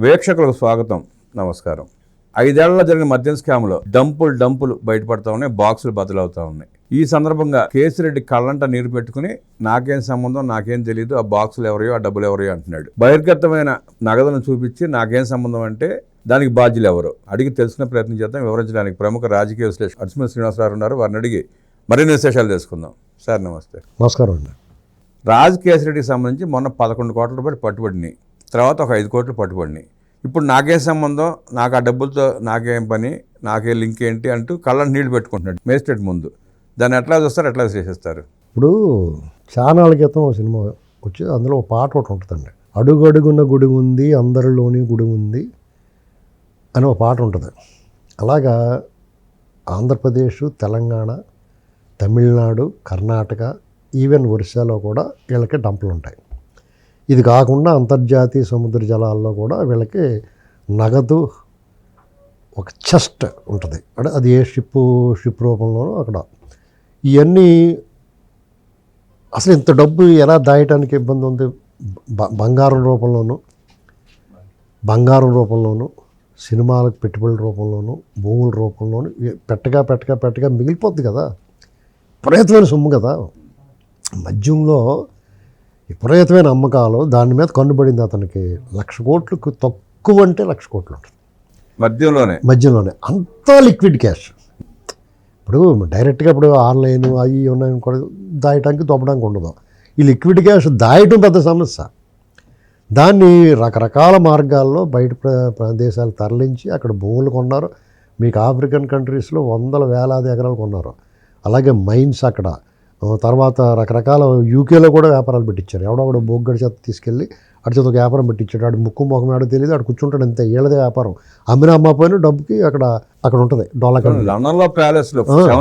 వీక్షకులకు స్వాగతం. నమస్కారం. ఐదేళ్ళలో జరిగిన మద్యం స్కామ్లో డంపులు డంపులు బయటపడతా ఉన్నాయి బాక్సులు బదులవుతా ఉన్నాయి. ఈ సందర్భంగా కేసిరెడ్డి కళ్ళంట నీరు పెట్టుకుని నాకేం సంబంధం నాకేం తెలియదు ఆ బాక్సులు ఎవరియో ఆ డబ్బులు ఎవరియో అంటున్నాడు. బహిర్గతమైన నగదును చూపించి నాకేం సంబంధం అంటే దానికి బాధ్యులు ఎవరు? అడిగి తెలుసుకునే ప్రయత్నం చేద్దాం. వివరించడానికి ప్రముఖ రాజకీయ విశ్లేషకులు అర్చుమల్ శ్రీనివాసరావు ఉన్నారు. వారిని అడిగి మరిన్ని విశేషాలు తెలుసుకుందాం. సార్ నమస్తే. నమస్కారం అండి. రాజ్ కేసరెడ్డికి సంబంధించి మొన్న పదకొండు కోట్ల రూపాయలు పట్టుబడినాయి. తర్వాత ఒక ఐదు కోట్లు పట్టుబడినాయి. ఇప్పుడు నాకే సంబంధం నాకు ఆ డబ్బులతో నాకేం పని నాకే లింక్ ఏంటి అంటూ కళ్ళని నీళ్ళు పెట్టుకుంటున్నాడు మేస్టేట్ ముందు. దాన్ని ఎట్లా చూస్తారు ఎట్లా చేసేస్తారు? ఇప్పుడు చాలా క్రితం ఒక సినిమా వచ్చి అందులో ఒక పాట ఒకటి ఉంటుందండి. అడుగడుగున్న గుడి ఉంది అందరిలోని గుడి ఉంది అని ఒక పాట ఉంటుంది. అలాగా ఆంధ్రప్రదేశ్ తెలంగాణ తమిళనాడు కర్ణాటక ఈవెన్ ఒరిస్సాలో కూడా వీళ్ళకి డంపులు ఉంటాయి ఇది కాకుండా అంతర్జాతీయ సముద్ర జలాల్లో కూడా వీళ్ళకి నగదు ఒక చెస్ట్ ఉంటుంది. అంటే అది ఏ షిప్ షిప్ రూపంలోనో అక్కడ. ఇవన్నీ అసలు ఇంత డబ్బు ఎలా దాయటానికి ఇబ్బంది ఉంది? బ- బంగారం రూపంలోనూ బంగారం రూపంలోనూ సినిమాలకు పెట్టుబడుల రూపంలోనూ భూముల రూపంలోనూ పెట్టగా పెట్టగా పెట్టగా మిగిలిపోద్ది కదా. విపరీతమైన సొమ్ము కదా. మద్యంలో విపరీతమైన అమ్మకాలు దాని మీద కన్నుబడింది అతనికి లక్ష కోట్లకు తక్కువ అంటే లక్ష కోట్లు ఉంటుంది. మద్యంలోనే? మధ్యలోనే అంతా లిక్విడ్ క్యాష్. ఇప్పుడు డైరెక్ట్గా ఇప్పుడు ఆన్లైన్ అవి ఉన్నాయి కూడా దాయటానికి దొబ్బడానికి ఉండదు. ఈ లిక్విడ్ క్యాష్ దాయటం పెద్ద సమస్య. దాన్ని రకరకాల మార్గాల్లో బయట ప్ర- ప్రదేశాలు తరలించి అక్కడ భూములు కొన్నారు. మీకు ఆఫ్రికన్ కంట్రీస్లో వందల వేలాది ఎకరాలు కొన్నారు. అలాగే మైన్స్ అక్కడ. తర్వాత రకరకాల యూకేలో కూడా వ్యాపారాలు పెట్టించారు. ఎవడో బొగ్గడి చేత తీసుకెళ్ళి అటు చేత ఒక వ్యాపారం పెట్టించాడు. ఆడు ముక్కు ముఖం ఆడో తెలియదు. అక్కడ కూర్చుంటాడు అంతే. ఏళ్ళదే వ్యాపారం. అమ్మిన అమ్మపోయిన డబ్బుకి అక్కడ అక్కడ ఉంటుంది. లో ప్యాలెస్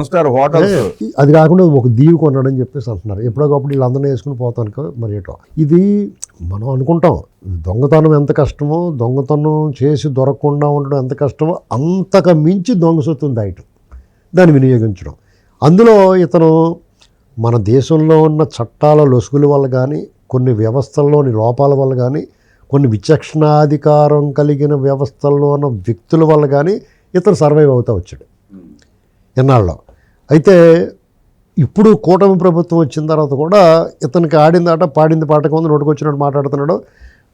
స్టార్ హోటల్స్. అది కాకుండా ఒక దీవి కొన్నాడని చెప్పేసి అంటున్నారు. ఎప్పుడోకప్పుడు వీళ్ళందరినీ వేసుకుని పోతాను మరి ఏటో. ఇది మనం అనుకుంటాం. దొంగతనం ఎంత కష్టమో దొంగతనం చేసి దొరకకుండా ఉండడం ఎంత కష్టమో అంతకు మించి దొంగ సొత్తుని దాయటం దాన్ని వినియోగించడం. అందులో ఇతను మన దేశంలో ఉన్న చట్టాల లొసుగుల వల్ల కానీ కొన్ని వ్యవస్థల్లోని లోపాల వల్ల కానీ కొన్ని విచక్షణాధికారం కలిగిన వ్యవస్థల్లో ఉన్న వ్యక్తుల వల్ల కానీ ఇతను సర్వైవ్ అవుతూ వచ్చాడు. ఎన్నాళ్ళలో అయితే ఇప్పుడు కూటమి ప్రభుత్వం వచ్చిన తర్వాత కూడా ఇతనికి ఆడింది ఆట పాడింది పాటకు ముందు నోటుకొచ్చినట్టు మాట్లాడుతున్నాడు.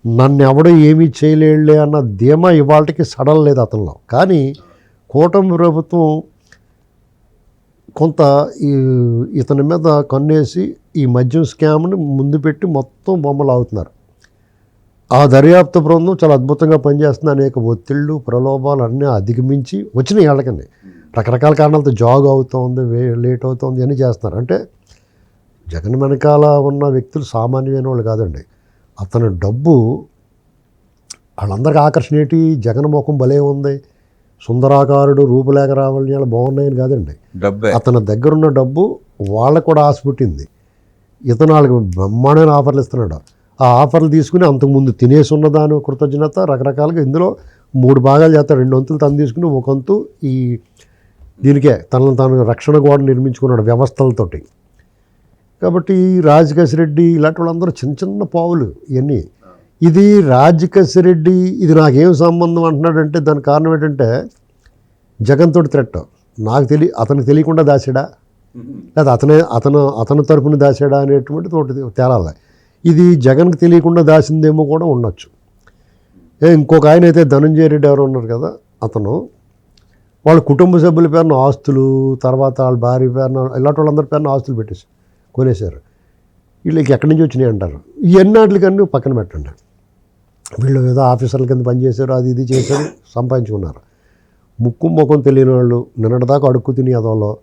నన్ను ఎవడో ఏమీ చేయలేడులే అన్న ధీమా ఇవాళకి సడల్ లేదు అతనిలో. కానీ కూటమి ప్రభుత్వం కొంత ఈ ఇతని మీద కన్నేసి ఈ మద్యం స్కామ్ని ముందు పెట్టి మొత్తం బొమ్మలు ఆగుతున్నారు ఆ దర్యాప్తు బృందం చాలా అద్భుతంగా పనిచేస్తుంది. అనేక ఒత్తిళ్ళు ప్రలోభాలు అన్నీ అధిగమించి వచ్చినాయి వాళ్ళకని రకరకాల కారణాలతో జాగ్ అవుతుంది వే లేట్ అవుతోంది అని చేస్తున్నారు. అంటే జగన్ వెనకాల ఉన్న వ్యక్తులు సామాన్యమైన వాళ్ళు కాదండి. అతని డబ్బు వాళ్ళందరికీ ఆకర్షణ ఏంటి జగన్ ముఖం భలే ఉంది. సుందరాకారుడు రూపులేఖ రావణ్యాలు బాగున్నాయని కాదండి. డబ్బే. అతని దగ్గర ఉన్న డబ్బు వాళ్ళకు కూడా ఆశ పుట్టింది. ఇతను వాళ్ళకి బ్రహ్మాండమైన ఆఫర్లు ఇస్తున్నాడు. ఆ ఆఫర్లు తీసుకుని అంతకుముందు తినేసి దాని కృతజ్ఞత రకరకాలుగా ఇందులో మూడు భాగాలు చేస్తాడు రెండు వంతులు తను తీసుకుని ఒక వంతు ఈ దీనికే తనను తాను రక్షణ గోడ నిర్మించుకున్నాడు వ్యవస్థలతోటి. కాబట్టి రాజకేశ్ రెడ్డి ఇలాంటి వాళ్ళందరూ చిన్న చిన్న పావులు ఇవన్నీ. ఇది రాజకేశ్ రెడ్డి ఇది నాకేం సంబంధం అంటున్నాడంటే దానికి కారణం ఏంటంటే జగన్ తోటి థ్రెట్ నాకు తెలియ అతనికి తెలియకుండా దాచాడా? లేదా అతనే అతను అతని తరపున దాచాడా అనేటువంటి తోటి తేలాలి. ఇది జగన్కి తెలియకుండా దాచిందేమో కూడా ఉండొచ్చు. ఏ ఇంకొక ఆయన అయితే ధనంజయ రెడ్డి ఎవరు ఉన్నారు కదా అతను. వాళ్ళ కుటుంబ సభ్యుల పేరున ఆస్తులు తర్వాత వాళ్ళ భార్య పేరున ఇలాంటి వాళ్ళందరి పేరున ఆస్తులు పెట్టేసి కొనేశారు. వీళ్ళకి ఎక్కడి నుంచి వచ్చినాయి అంటారు? ఇవన్నీ పక్కన పెట్టండి. వీళ్ళు ఏదో ఆఫీసర్ల కింద పనిచేశారు అది ఇది చేశారు సంపాదించుకున్నారు. ముక్కు ముఖం తెలియని వాళ్ళు నిన్నటిదాకా అడుక్కు తిని అదోలో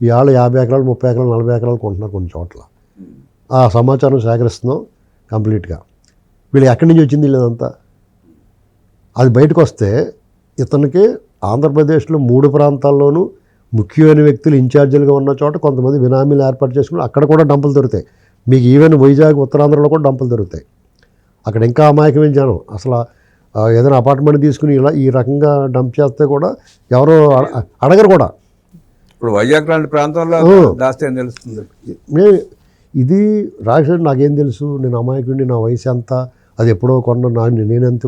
ఇవాళ యాభై ఎకరాలు ముప్పై ఎకరాలు నలభై ఎకరాలు కొంటున్నారు కొన్ని చోట్ల. ఆ సమాచారం సేకరిస్తున్నాం కంప్లీట్గా. వీళ్ళు ఎక్కడి నుంచి వచ్చింది లేదంతా అది బయటకు వస్తే ఇతనికి ఆంధ్రప్రదేశ్లో మూడు ప్రాంతాల్లోనూ ముఖ్యమైన వ్యక్తులు ఇన్ఛార్జీలుగా ఉన్న చోట కొంతమంది బినామీలు ఏర్పాటు చేసుకుని అక్కడ కూడా డంపులు దొరుకుతాయి. మీకు ఈవెన్ వైజాగ్ ఉత్తరాంధ్రలో కూడా డంపులు దొరుకుతాయి. అక్కడ ఇంకా అమాయకమైన జనం అసలు ఏదైనా అపార్ట్మెంట్ తీసుకుని ఇలా ఈ రకంగా డంప్ చేస్తే కూడా ఎవరో అడ- అడగరు కూడా. ఇప్పుడు వైజాగ్ లాంటి ప్రాంతంలో దాస్తే ఏం తెలుస్తుంది? మే ఇది రాజశేఖర్ నాకేం తెలుసు? నేను అమాయకుడిని నా వయసు ఎంత? అది ఎప్పుడో కొన్న నా నేనెంత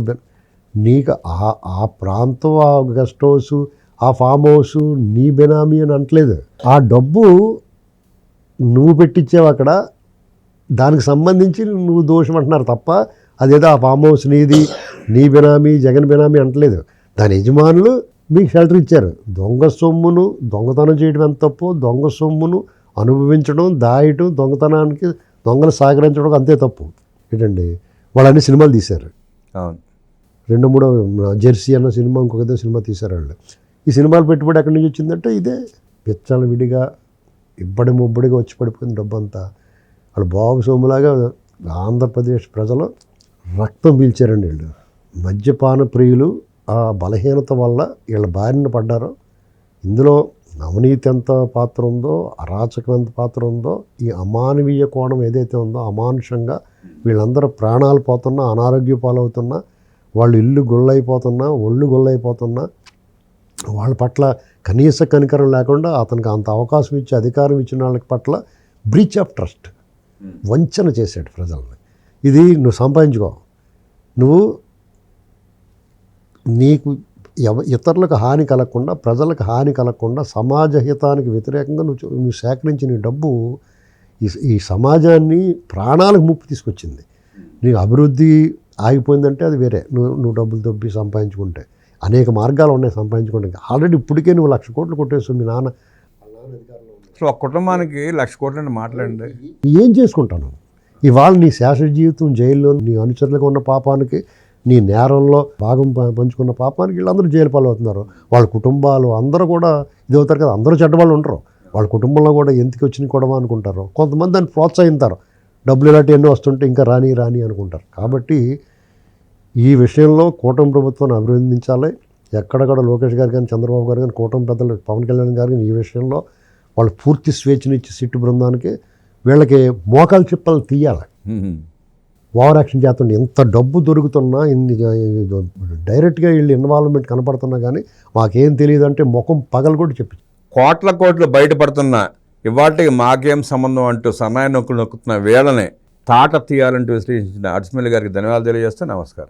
నీకు ఆ ఆ ప్రాంతం ఆ గెస్ట్ హౌస్ ఆ ఫామ్ హౌస్ నీ బెనామీ అని అంటలేదు ఆ డబ్బు నువ్వు పెట్టించావు అక్కడ దానికి సంబంధించి నువ్వు దోషం అంటున్నారు తప్ప అదేదో ఆ ఫామ్ హౌస్ నీది నీ బెనామీ జగన్ బెనామీ అంటలేదు. దాని యజమానులు మీకు షెల్టర్ ఇచ్చారు. దొంగ సొమ్మును దొంగతనం చేయడం ఎంత తప్పు దొంగ సొమ్మును అనుభవించడం దాయటం దొంగతనానికి దొంగలు సహకరించడం అంతే తప్పు. ఏంటండి? వాళ్ళు అన్ని సినిమాలు తీశారు. అవును. రెండు మూడో జెర్సీ అన్న సినిమా ఇంకొకదో సినిమా తీశారు వాళ్ళు. ఈ సినిమాలు పెట్టుబడి ఎక్కడి నుంచి వచ్చిందంటే ఇదే. పిచ్చల విడిగా ఇబ్బడి ముబ్బడిగా వచ్చి పడిపోయింది డబ్బంతా. వాళ్ళు బాబు సొమ్ములాగా ఆంధ్రప్రదేశ్ ప్రజలు రక్తం పీల్చారండి వీళ్ళు. మద్యపాన ప్రియులు ఆ బలహీనత వల్ల వీళ్ళ బారిన పడ్డారు. ఇందులో అవినీతి ఎంత పాత్ర ఉందో అరాచకం ఎంత పాత్ర ఉందో ఈ అమానవీయ కోణం ఏదైతే ఉందో అమానుషంగా వీళ్ళందరూ ప్రాణాలు పోతున్నా అనారోగ్య పాలవుతున్నా వాళ్ళు ఇల్లు గొల్లైపోతున్నా ఒళ్ళు గొల్లైపోతున్నా వాళ్ళ పట్ల కనీస కనికరం లేకుండా అతనికి అంత అవకాశం ఇచ్చి అధికారం ఇచ్చిన వాళ్ళ పట్ల బ్రీచ్ ఆఫ్ ట్రస్ట్ వంచన చేశాడు ప్రజల్ని. ఇది నువ్వు సంపాదించుకో. నువ్వు నీకు ఎవ ఇతరులకు హాని కలగకుండా ప్రజలకు హాని కలగకుండా సమాజ హితానికి వ్యతిరేకంగా నువ్వు నువ్వు సేకరించిన డబ్బు ఈ ఈ సమాజాన్ని ప్రాణాలకు ముప్పు తీసుకొచ్చింది. నీకు అభివృద్ధి ఆగిపోయిందంటే అది వేరే. నువ్వు నువ్వు డబ్బులు దొబ్బి సంపాదించుకుంటే. అనేక మార్గాలు ఉన్నాయి సంపాదించుకుంటే. ఆల్రెడీ ఇప్పటికే నువ్వు లక్ష కోట్లు కొట్టేస్తావు మీ నాన్న. అసలు ఒక కుటుంబానికి లక్ష కోట్లని మాట్లాడండి ఏం చేసుకుంటాను ఇవాళ నీ శాశ్వత జీవితం జైల్లో నీ అనుచరులకు ఉన్న పాపానికి నీ నేరంలో భాగం ప- పంచుకున్న పాపానికి వీళ్ళందరూ జైలు పాలవుతున్నారు. వాళ్ళ కుటుంబాలు అందరూ కూడా ఇది అవుతారు కదా అందరూ చెడ్డవాళ్ళు ఉంటారు వాళ్ళ కుటుంబంలో కూడా ఎందుకు వచ్చిన కూడా అనుకుంటారు. కొంతమంది దాన్ని ప్రోత్సహిస్తారు డబ్బులు ఇలాంటివి ఎన్నో వస్తుంటే ఇంకా రాని రాని అనుకుంటారు. కాబట్టి ఈ విషయంలో కూటమి ప్రభుత్వాన్ని అభినందించాలి. ఎక్కడక్కడ లోకేష్ గారు కానీ చంద్రబాబు గారు కానీ కూటమి పెద్దలు పవన్ కళ్యాణ్ గారు కానీ ఈ విషయంలో వాళ్ళు పూర్తి స్వేచ్ఛనిచ్చి సిట్టు బృందానికి వీళ్ళకి మోకాలు చిప్పలు తీయాలి. ఓవర్ యాక్షన్ చేస్తుండే ఎంత డబ్బు దొరుకుతున్నా ఇన్ని డైరెక్ట్గా వీళ్ళు ఇన్వాల్వ్మెంట్ కనపడుతున్నా కానీ మాకేం తెలియదు అంటే ముఖం పగలు కూడా చెప్పి. కోట్ల కోట్లు బయటపడుతున్న ఇవాటికి మాకేం సంబంధం అంటూ సన్నాయి నొక్కులు నొక్కుతున్న వేళనే తాట తీయాలంటూ విశ్లేషించిన అడ్స్మిల్ గారికి ధన్యవాదాలు తెలియజేస్తూ నమస్కారం.